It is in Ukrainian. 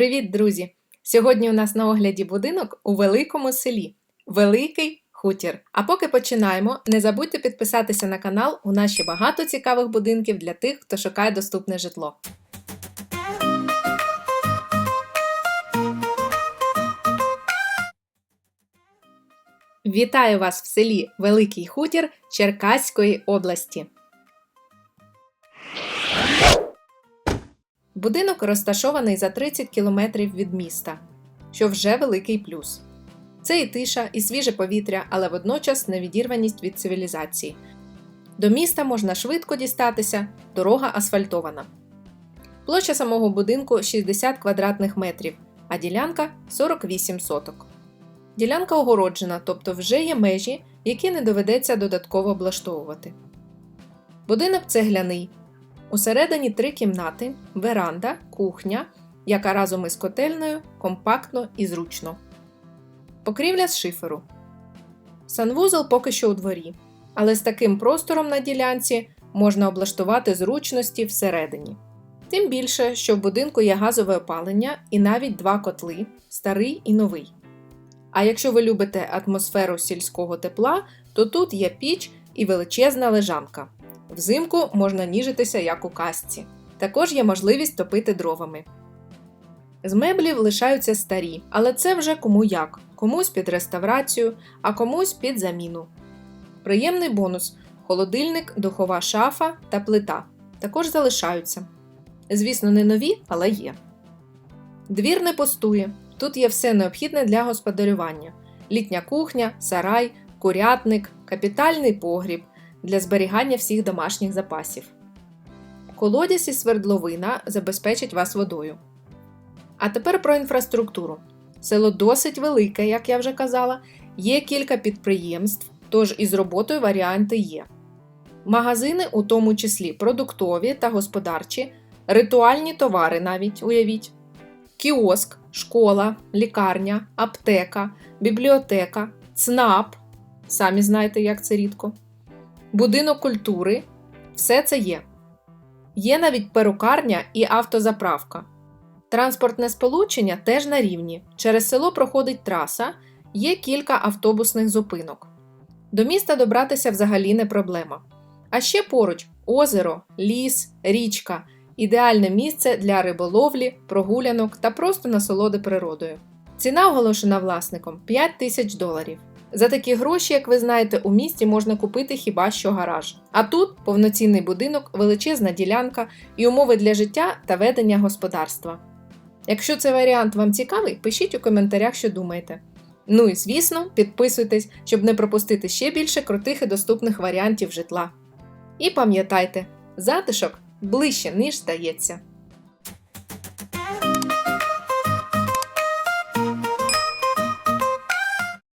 Привіт, друзі! Сьогодні у нас на огляді будинок у великому селі. Великий хутір. А поки починаємо, не забудьте підписатися на канал. У нас ще багато цікавих будинків для тих, хто шукає доступне житло. Вітаю вас в селі Великий Хутір Черкаської області. Будинок розташований за 30 кілометрів від міста, що вже великий плюс. Це і тиша, і свіже повітря, але водночас невідірваність від цивілізації. До міста можна швидко дістатися, дорога асфальтована. Площа самого будинку 60 квадратних метрів, а ділянка 48 соток. Ділянка огороджена, тобто вже є межі, які не доведеться додатково облаштовувати. Будинок цегляний. Усередині три кімнати, веранда, кухня, яка разом із котельною компактно і зручно. Покрівля з шиферу. Санвузол поки що у дворі, але з таким простором на ділянці можна облаштувати зручності всередині. Тим більше, що в будинку є газове опалення і навіть два котли старий і новий. А якщо ви любите атмосферу сільського тепла, то тут є піч і величезна лежанка. Взимку можна ніжитися як у казці. Також є можливість топити дровами. З меблів лишаються старі, але це вже кому як, комусь під реставрацію, а комусь під заміну. Приємний бонус холодильник, духова шафа та плита також залишаються. Звісно, не нові, але є. Двір не пустує. Тут є все необхідне для господарювання: літня кухня, сарай, курятник, капітальний погріб для зберігання всіх домашніх запасів. Колодязь і свердловина забезпечать вас водою. А тепер про інфраструктуру. Село досить велике, як я вже казала, є кілька підприємств, тож із роботою варіанти є. Магазини, у тому числі продуктові та господарчі, ритуальні товари навіть уявіть, кіоск, школа, лікарня, аптека, бібліотека, ЦНАП. Самі знаєте, як це рідко. Будинок культури все це є. Є навіть перукарня і автозаправка. Транспортне сполучення теж на рівні. Через село проходить траса, є кілька автобусних зупинок. До міста добратися взагалі не проблема. А ще поруч озеро, ліс, річка ідеальне місце для риболовлі, прогулянок та просто насолоди природою. Ціна оголошена власником 5 тисяч доларів. За такі гроші, як ви знаєте, у місті можна купити хіба що гараж. А тут повноцінний будинок, величезна ділянка і умови для життя та ведення господарства. Якщо цей варіант вам цікавий, пишіть у коментарях, що думаєте. Ну і звісно, підписуйтесь, щоб не пропустити ще більше крутих і доступних варіантів житла. І пам'ятайте, затишок ближче, ніж здається.